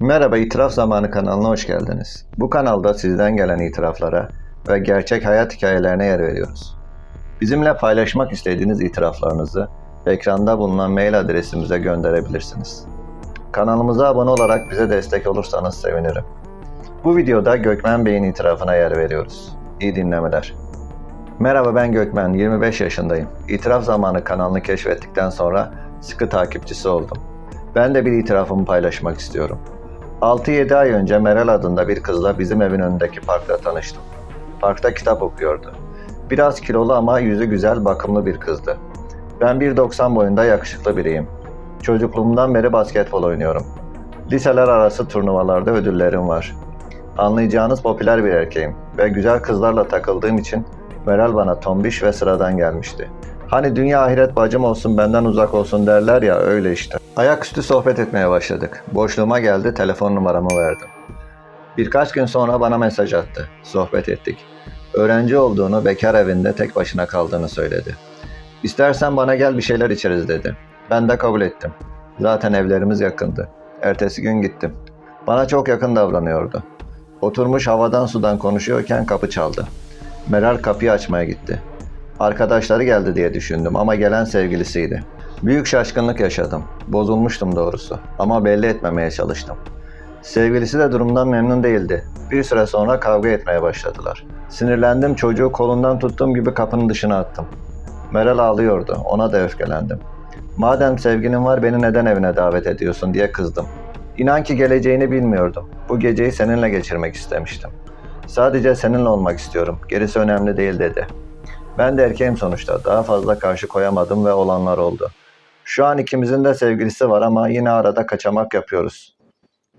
Merhaba İtiraf Zamanı kanalına hoş geldiniz. Bu kanalda sizden gelen itiraflara ve gerçek hayat hikayelerine yer veriyoruz. Bizimle paylaşmak istediğiniz itiraflarınızı ekranda bulunan mail adresimize gönderebilirsiniz. Kanalımıza abone olarak bize destek olursanız sevinirim. Bu videoda Gökmen Bey'in itirafına yer veriyoruz. İyi dinlemeler. Merhaba ben Gökmen, 25 yaşındayım. İtiraf Zamanı kanalını keşfettikten sonra sıkı takipçisi oldum. Ben de bir itirafımı paylaşmak istiyorum. 6-7 ay önce Meral adında bir kızla bizim evin önündeki parkta tanıştım. Parkta kitap okuyordu. Biraz kilolu ama yüzü güzel, bakımlı bir kızdı. Ben 1.90 boyunda yakışıklı biriyim. Çocukluğumdan beri basketbol oynuyorum. Liseler arası turnuvalarda ödüllerim var. Anlayacağınız popüler bir erkeğim ve güzel kızlarla takıldığım için Meral bana tombiş ve sıradan gelmişti. Hani dünya ahiret bacım olsun benden uzak olsun derler ya öyle işte. Ayaküstü sohbet etmeye başladık. Boşluğuma geldi telefon numaramı verdim. Birkaç gün sonra bana mesaj attı. Sohbet ettik. Öğrenci olduğunu, bekar evinde tek başına kaldığını söyledi. İstersen bana gel bir şeyler içeriz dedi. Ben de kabul ettim. Zaten evlerimiz yakındı. Ertesi gün gittim. Bana çok yakın davranıyordu. Oturmuş havadan sudan konuşuyorken kapı çaldı. Meral kapıyı açmaya gitti. Arkadaşları geldi diye düşündüm ama gelen sevgilisiydi. Büyük şaşkınlık yaşadım. Bozulmuştum doğrusu ama belli etmemeye çalıştım. Sevgilisi de durumdan memnun değildi. Bir süre sonra kavga etmeye başladılar. Sinirlendim çocuğu kolundan tuttuğum gibi kapının dışına attım. Meral ağlıyordu. Ona da öfkelendim. Madem sevginin var beni neden evine davet ediyorsun diye kızdım. İnan ki geleceğini bilmiyordum. Bu geceyi seninle geçirmek istemiştim. Sadece seninle olmak istiyorum. Gerisi önemli değil dedi. Ben de erkeğim sonuçta. Daha fazla karşı koyamadım ve olanlar oldu. Şu an ikimizin de sevgilisi var ama yine arada kaçamak yapıyoruz.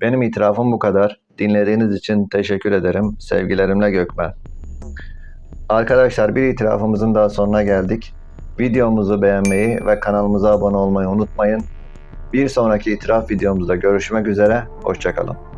Benim itirafım bu kadar. Dinlediğiniz için teşekkür ederim. Sevgilerimle Gökmen. Arkadaşlar bir itirafımızın daha sonuna geldik. Videomuzu beğenmeyi ve kanalımıza abone olmayı unutmayın. Bir sonraki itiraf videomuzda görüşmek üzere. Hoşçakalın.